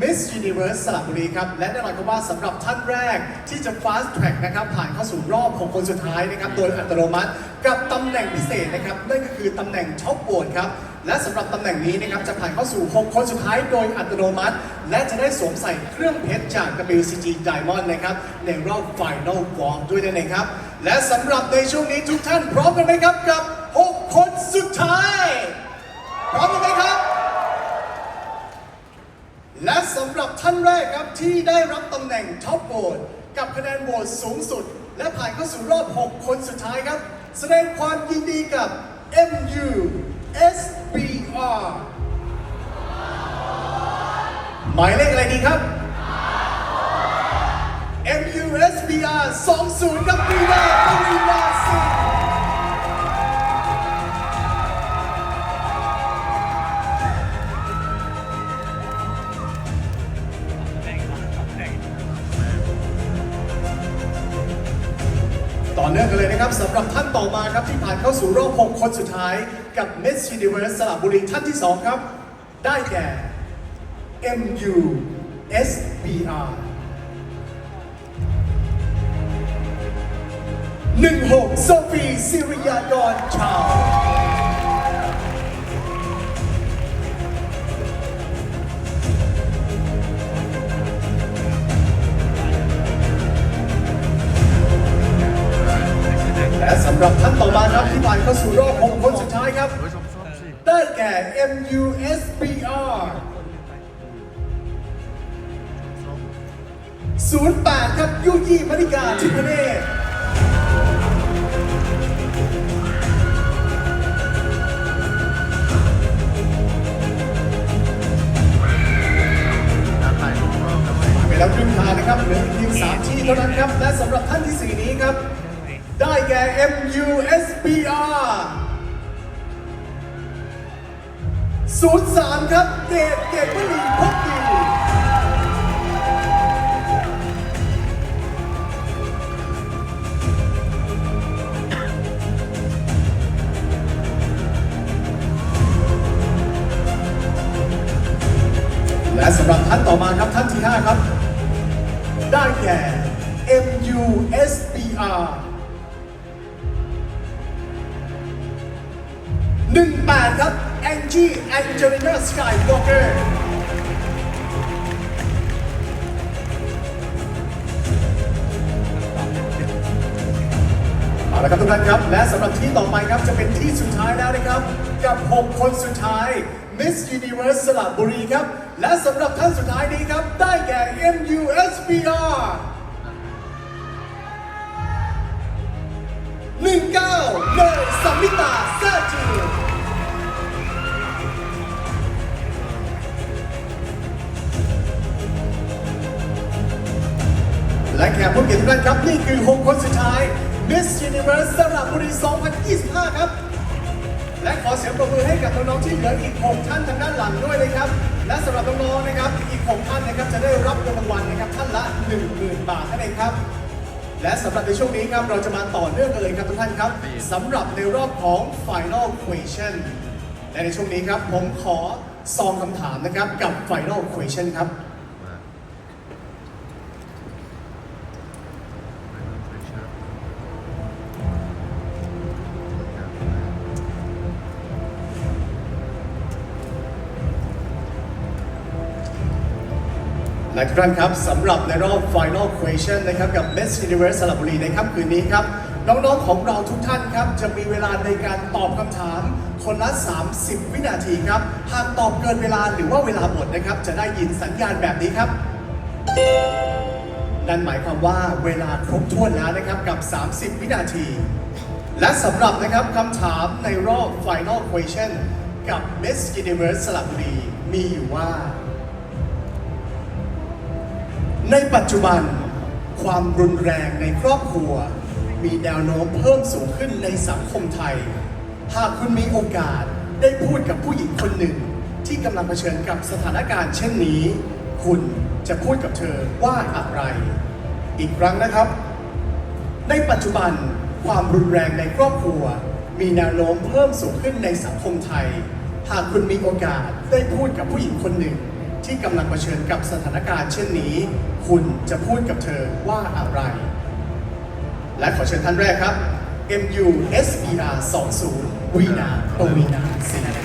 Miss Universe สระบุรีครับ และแน่นอนครับว่าสำหรับท่านแรกที่จะ fast track นะครับผ่านเข้าสู่รอบ 6 คนสุดท้ายนะครับโดยอัตโนมัติกับตำแหน่งพิเศษนะครับนั่นก็คือตำแหน่งท็อปโหวตครับและสำหรับตำแหน่งนี้นะครับจะผ่านเข้าสู่ 6 คนสุดท้ายโดยอัตโนมัติ และจะได้สวมใส่เครื่องเพชรจาก WCG Diamond นะครับในรอบ Final Walk ด้วยนั่นเองครับและสำหรับในช่วงนี้ทุกท่านพร้อมกันไหมครับกับ 6 คนสุดท้ายพร้อมกันไหม และสำหรับท่านแรกครับที่ได้รับตำแหน่งท็อปโหวตกับคะแนนโหวตสูงสุด และผ่านเข้าสู่รอบ 6 คนสุดท้ายครับ แสดงความยินดีกับ MU SBR หมายเลขอะไรดีครับ MU SBR 20ครับปีนาปวีนา อเนื่องกันเลยนะครับสำหรับท่านต่อมาครับที่ผ่านเข้าสู่รอบ 6 คนสุดท้ายกับ Miss Universe สระบุรีท่านที่ 2 ครับ ได้แก่ MU SBR 16โซฟีซิริยากรชาวำหรับท่านต่อมาครับที่ผ่านเข้าสู่รอบ6คนสุดท้ายครับ ได้แก่ MUSBR 08 ครับยุยี่มณิกาทิพเนศไปแล้วครึ่งทางนะครับเหลืออีกเพียงสามที่เท่านั้นครับ และสำหรับท่านที่สี่นี้ครับ แก่ MUSBR 03ครับ เกตเกตวลีพกดีและสำหรับท่านต่อมาครับท่านที่ 5 ครับ ได้แก่ MUSBR 18 ครับ Angie Angelina Skywalker เอาละครับทุกท่านครับ และสำหรับที่ต่อไปครับ จะเป็นที่สุดท้ายแล้วนะครับ กับ 6 คนสุดท้าย Miss Universe สระบุรีครับ และสำหรับท่านสุดท้ายนี้ครับ ได้แก่ MUSBR 19เลยสัมมิตาแซ่จื และแขกผู้เกียรติทุกท่านครับ นี่คือ6คนสุดท้าย Miss Universe สระบุรี 2025 ครับ และขอเสียงปรบมือให้กับน้องๆที่เหลืออีก 6 ท่านทางด้านหลังด้วยนะครับ และสำหรับน้องๆนะครับ อีก 6 ท่านนะครับจะได้รับเงินรางวัลนะครับท่านละ 10,000 บาทนั่นเองครับ และสำหรับในช่วงนี้ครับเราจะมาต่อเนื่องกันเลยครับทุกท่านครับสำหรับในรอบของ Final Question และในช่วงนี้ครับผมขอซองคำถามนะครับกับ Final Question ครับ และทุกท่านครับสำหรับในรอบ Final Question นะครับกับ Miss Universe สระบุรีในค่ำคืนนี้ครับ น้องๆของเราทุกท่านครับ จะมีเวลาในการตอบคำถาม คนละ 30 วินาทีครับ หากตอบเกินเวลาหรือว่าเวลาหมดนะครับ จะได้ยินสัญญาณแบบนี้ครับ นั่นหมายความว่าเวลาครบถ้วนแล้วนะครับกับ 30 วินาที และสำหรับนะครับคำถามในรอบ Final Question กับ Miss Universe สระบุรีมีอยู่ว่า ในปัจจุบันความรุนแรงในครอบครัว มีแนวโน้มเพิ่มสูงขึ้นในสังคมไทย หากคุณมีโอกาสได้พูดกับผู้หญิงคนหนึ่ง ที่กำลังเผชิญกับสถานการณ์เช่นนี้ คุณจะพูดกับเธอว่าอะไร อีกครั้งนะครับ ในปัจจุบันความรุนแรงในครอบครัว มีแนวโน้มเพิ่มสูงขึ้นในสังคมไทย หากคุณมีโอกาสได้พูดกับผู้หญิงคนหนึ่ง ที่กำลังเผชิญกับสถานการณ์เช่นนี้ คุณจะพูดกับเธอว่าอะไร และขอเชิญท่านแรกครับ MU SBR 20วีนาปวีนาสิน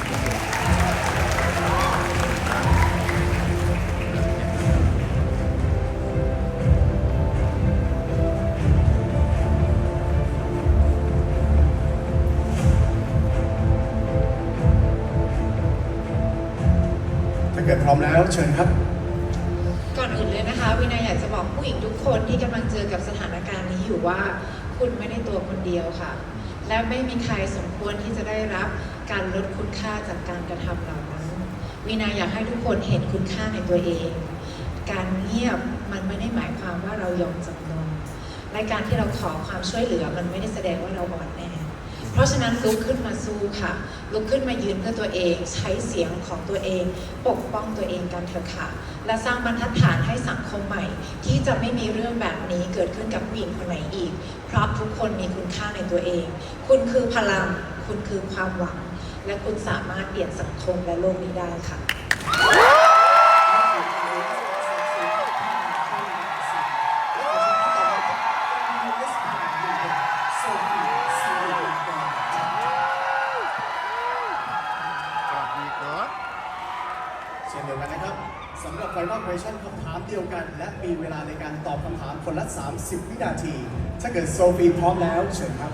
ชิญครับ ก่อนอื่นเลยนะคะ วินาอยากจะบอกผู้หญิงทุกคนที่กำลังเจอกับสถานการณ์นี้อยู่ว่า คุณไม่ได้ตัวคนเดียวค่ะ และไม่มีใครสมควรที่จะได้รับการลดคุณค่าจากการกระทำเหล่านั้น วินาอยากให้ทุกคนเห็นคุณค่าในตัวเอง การเงียบมันไม่ได้หมายความว่าเรายอมจำนนและการที่เราขอความช่วยเหลือมันไม่ได้แสดงว่าเราอ่อนแอ เพราะฉะนั้นลุกขึ้นมาสู้ค่ะ ลุกขึ้นมายืนเพื่อตัวเอง ใช้เสียงของตัวเอง ปกป้องตัวเองกันเถอะค่ะ และสร้างบรรทัดฐานให้สังคมใหม่ ที่จะไม่มีเรื่องแบบนี้เกิดขึ้นกับผู้หญิงคนไหนอีก เพราะทุกคนมีคุณค่าในตัวเอง คุณคือพลัง คุณคือความหวัง และคุณสามารถเปลี่ยนสังคมและโลกนี้ได้ค่ะำหรับไฟนอล question คำถามเดียวกัน และมีเวลาในการตอบคำถามคนละ 30 วินาที ถ้าเกิดโซฟีพร้อมแล้วเชิญครับ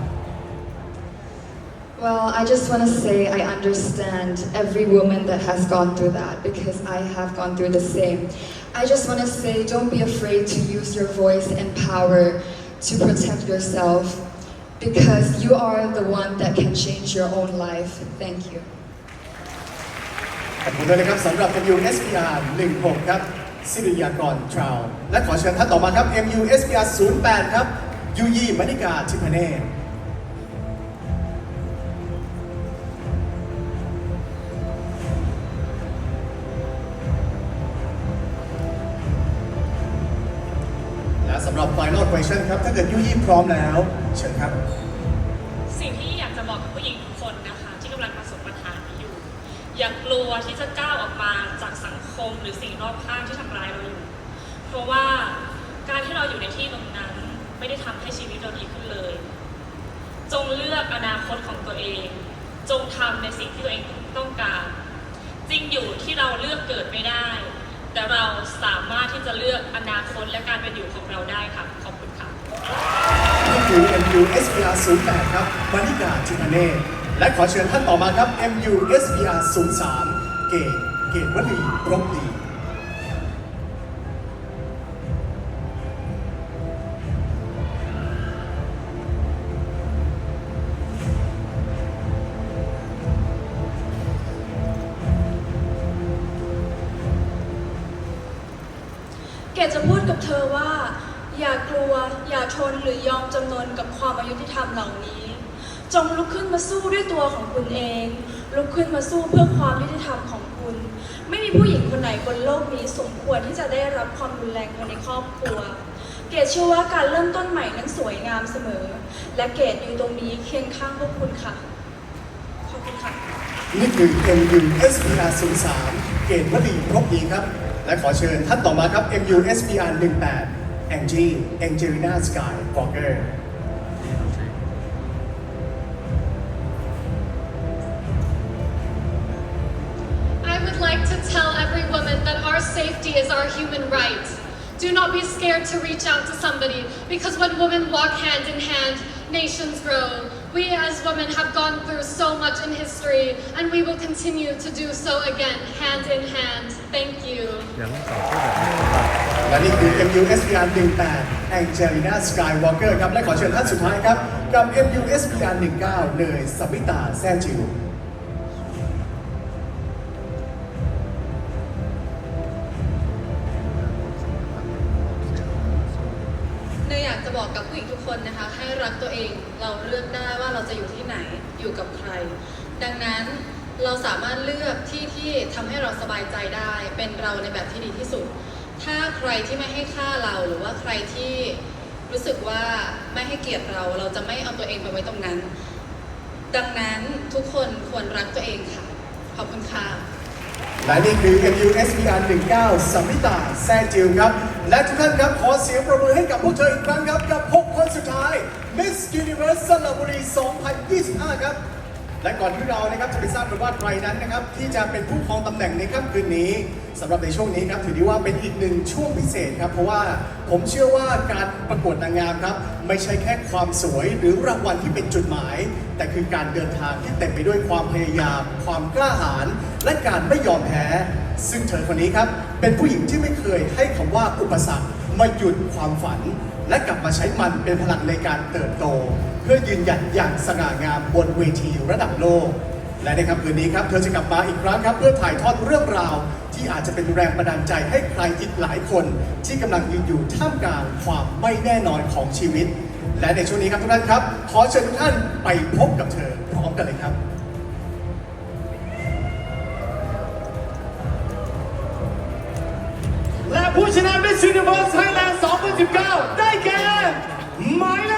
Well, I just want to say I understand every woman that has gone through that because I have gone through the same. I just want to say don't be afraid to use your voice and power to protect yourself because you are the one that can change your own life. Thank you. ขอบคุณด้วยนะครับสำหรับ MU SPR 16 ครับ สิริยากรทราวและขอเชิญท่านต่อมาครับ MU SPR 08 ครับ ยูยีมณิกาทิพเนศและสำหรับ Final Question ครับ ถ้าเกิดยูยี่พร้อมแล้ว เชิญครับ อย่ากลัวที่จะก้าวออกมาจากสังคมหรือสิ่งรอบข้างที่ทำร้ายเราอยู่เพราะว่าการที่เราอยู่ในที่ตรงนั้นไม่ได้ทำให้ชีวิตเราดีขึ้นเลย จงเลือกอนาคตของตัวเอง จงทำในสิ่งที่ตัวเองต้องการ จริงอยู่ที่เราเลือกเกิดไม่ได้ แต่เราสามารถที่จะเลือกอนาคตและการเป็นอยู่ของเราได้ค่ะ ขอบคุณค่ะนี่คือ MU SPR 08ครับมณิกาทิพเนศ และขอเชิญท่านต่อมาครับ MU SPR 03เกตเกตวลีรบดี ด้วยตัวของคุณเอง ลุกขึ้นมาสู้เพื่อความยุติธรรมของคุณ ไม่มีผู้หญิงคนไหนบนโลกนี้สมควรที่จะได้รับความรุนแรงภายในครอบครัว เกดเชื่อว่าการเริ่มต้นใหม่นั้นสวยงามเสมอ และเกดอยู่ตรงนี้เคียงข้างพวกคุณค่ะ ขอบคุณค่ะนี่คือ MU SPR 03เกตวลีรบดีครับ และขอเชิญท่านต่อมาครับ MU SPR 18 Angie Angelina Sky Walker safety is our human right. Do not be scared to reach out to somebody because when women walk hand in hand, nations grow. We as women have gone through so much in history and we will continue to do so again, hand in hand. Thank you. ยังไม่ตอบพูดแบบนี้ครับ และนี่คือ MU SPR 18 Angelina Sky Walker ครับ และขอเชิญท่านสุดท้ายครับ กับ MU SPR 19 เนยสวิตาแซ่จิว สามารถเลือกที่ที่ทำให้เราสบายใจได้ เป็นเราในแบบที่ดีที่สุด ถ้าใครที่ไม่ให้ค่าเราหรือว่าใครที่รู้สึกว่าไม่ให้เกียรติเรา เราจะไม่เอาตัวเองไปไว้ตรงนั้น ดังนั้นทุกคนควรรักตัวเองค่ะ ขอบคุณค่ะ และนี่คือ MUSBR 19สัมมิตาแซจิวครับ และทุกท่านครับขอเสียงประมือให้กับพวกเธออีกครั้งครับ กับ 6 คนสุดท้าย Miss Universe สระบุรี 2025 ครับ และก่อนที่เรานะครับจะไปทราบกันว่าใครนั้นนะครับที่จะเป็นผู้ครองตำแหน่งในค่ำคืนนี้สำหรับในช่วงนี้ครับถือได้ว่าเป็นอีกหนึ่งช่วงพิเศษครับเพราะว่าผมเชื่อว่าการประกวดนางงามครับไม่ใช่แค่ความสวยหรือรางวัลที่เป็นจุดหมาย แต่คือการเดินทางที่เต็มไปด้วยความพยายาม ความกล้าหาญและการไม่ยอมแพ้ ซึ่งเธอคนนี้ครับเป็นผู้หญิงที่ไม่เคยให้คำว่าอุปสรรคมาหยุดความฝัน และกลับมาใช้มันเป็นพลังในการเติบโต เพื่อยืนหยัดอย่างสง่างามบนเวทีระดับโลก และในค่ำคืนนี้ครับเธอจะกลับมาอีกครั้งครับ เพื่อถ่ายทอดเรื่องราว ที่อาจจะเป็นแรงบันดาลใจให้ใครอีกหลายคน ที่กำลังยืนอยู่ท่ามกลางความไม่แน่นอนของชีวิต และในช่วงนี้ครับทุกท่านครับ ขอเชิญทุกท่านไปพบกับเธอพร้อมกันเลยครับ ผู้ชนะ Miss Universe Thailand 2019 ได้แก่หมายเลข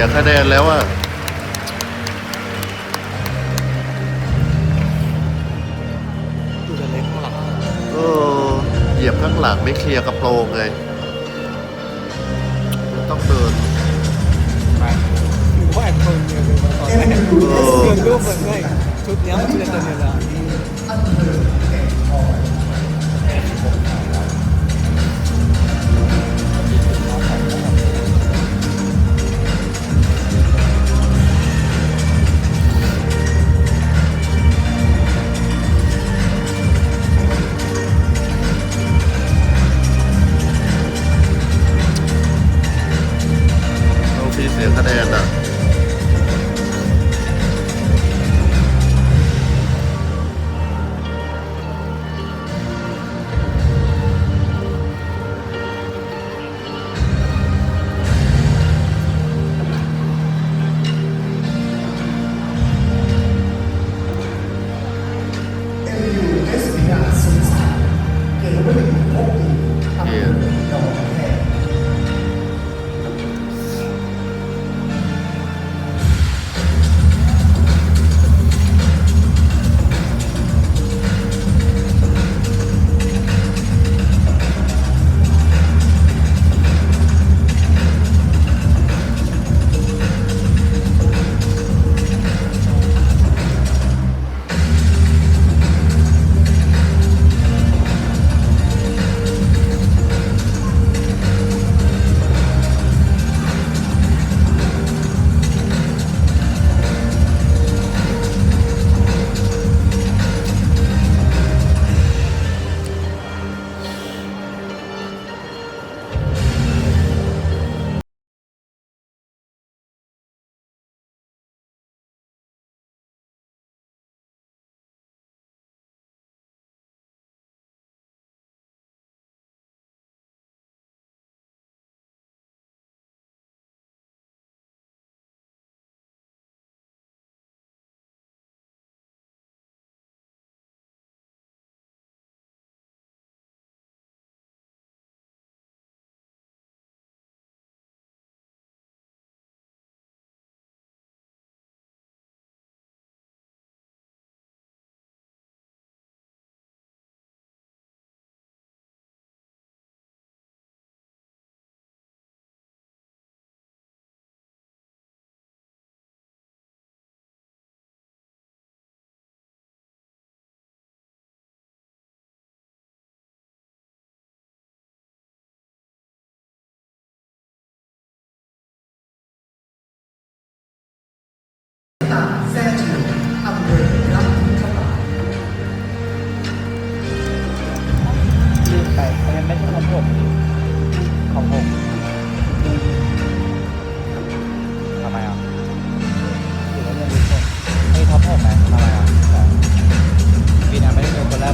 ยเสียคะแนนแล้วอะดูจะเล็กข้างหลังเออเหยียบข้างหลังไม่เคลียร์กระโปรงไงต้องเดินไปถือว่าแอนโทเนียเลยมาตอนแรกเออเดินรูปเหมือนไม่ชุดเนี้ยมันจะเดินเลย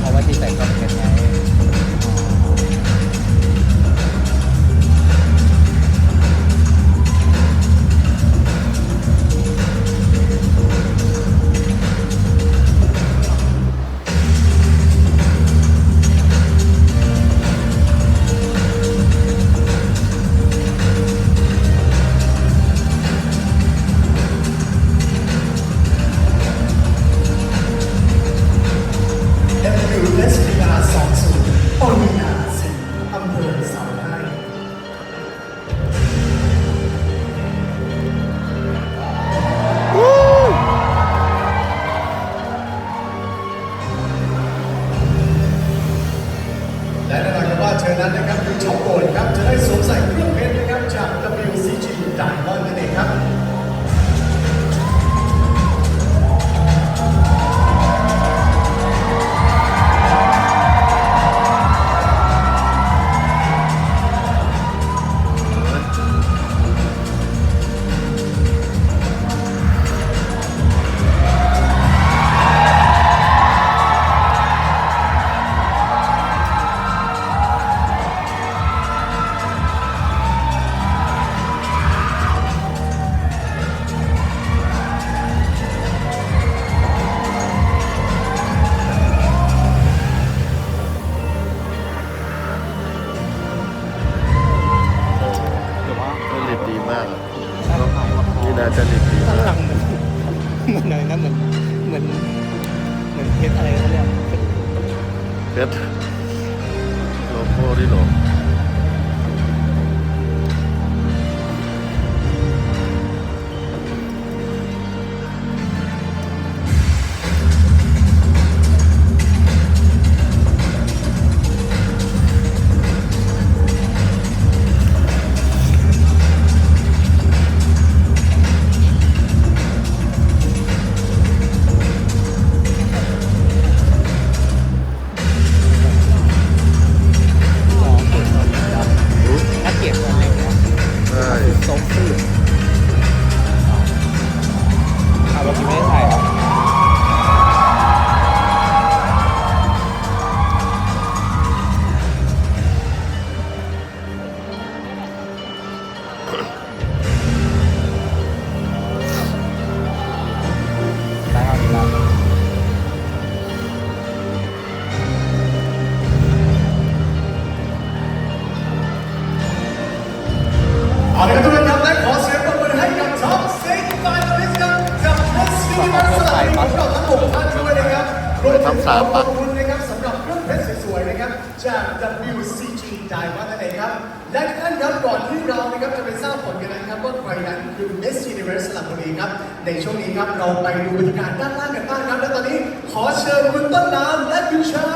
เพราะว่าที่แต่ก็ ในช่วงนี้ครับเราไปดูบรรยากาศด้านล่างกันบ้างครับและตอนนี้ขอเชิญคุณต้นน้ำและคุณชา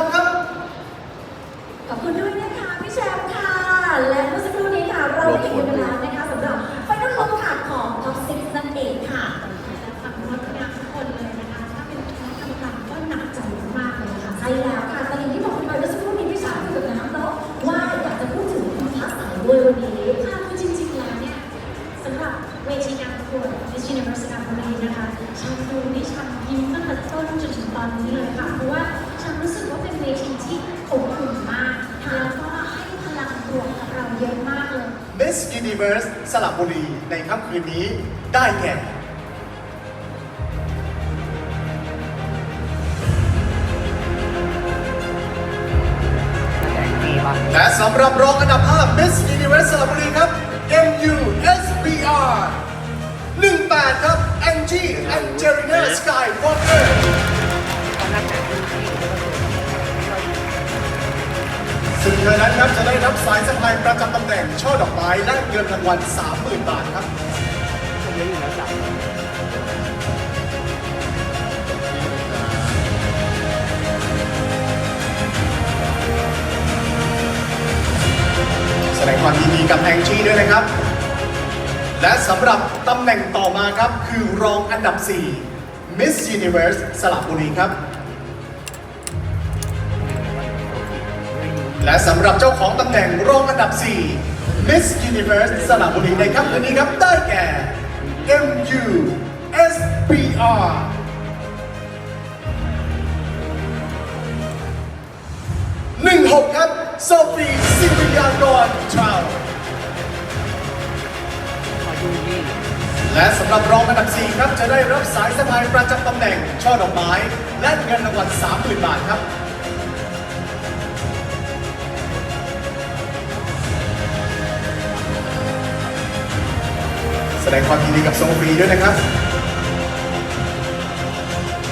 Skywalker ซึ่งเธอนั้นครับจะได้รับสายสะพายประจำตำแหน่งช่อดอกไม้และเงินรางวัล30,000 บาทครับแสดงความยินดีกับแองจี้ด้วยนะครับ และสำหรับตำแหน่งต่อมาครับ คือรองอันดับ 4 มิสยูนิเวอร์สสลับบุรีครับ และสำหรับเจ้าของตำแหน่งรองอันดับ 4 Miss Universe สลับบุรีในค่ำคืนนี้ครับ ได้แก่ MU SPR หนึ่งหกครับโซฟีซิมิยากรชาว และสำหรับรองอันดับ 4 ครับ จะได้รับสายสะพายประจำตำแหน่ง ช่อดอกไม้ และเงินรางวัล30,000 บาทครับ แสดงความยินดีกับโซฟีด้วยนะครับ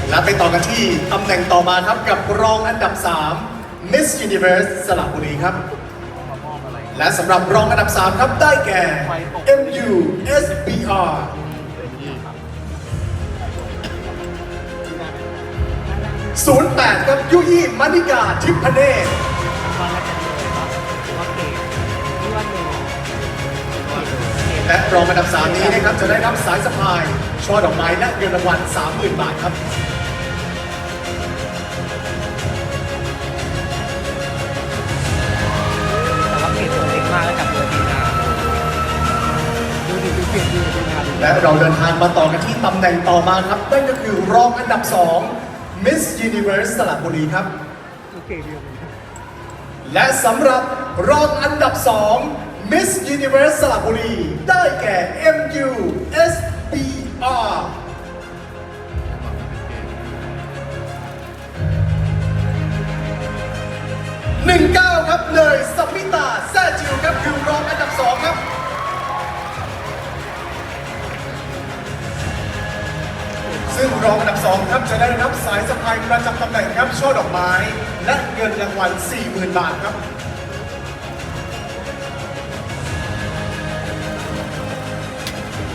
และไปต่อกันที่ตำแหน่งต่อมาครับกับรองอันดับ 3 Miss Universe สระบุรีครับ และสำหรับรองอันดับ 3 ครับได้แก่ MU SBR 08ครับยุยี่มณิกาทิพเนศและรองอันดับ3นี้นะครับจะได้รับสายสะพาย ช่อดอกไม้และเงินรางวัล30,000 บาทครับากแล้วกับตัวดีนาดูดิดูเพจดูดีนาดูและเราเดินทางมาต่อกันที่ตำแหน่งต่อมาครับนั่นก็คือรองอันดับ 2 Miss Universe สระบุรีครับ ดูเพจเดียวกันและสำหรับรองอันดับ 2 Miss Universe สระบุรี ได้แก่ MU SBR 19 ครับเลยสมิตาแซ่จิวครับคือรองอันดับ 2 ครับ ซึ่งรองอันดับ 2 ครับจะได้รับสายสะพายประจำตำแหน่งครับช่อดอกไม้ และเงินรางวัล 40,000 บาทครับ